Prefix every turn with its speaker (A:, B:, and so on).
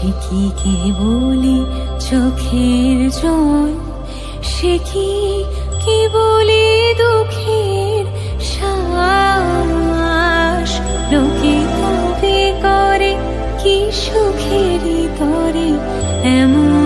A: সে কি কে বলি চোখের জল, সে কি বলি দুঃখের শ্বাস লোকে তবে করে কি সুখেরই তরে? এমন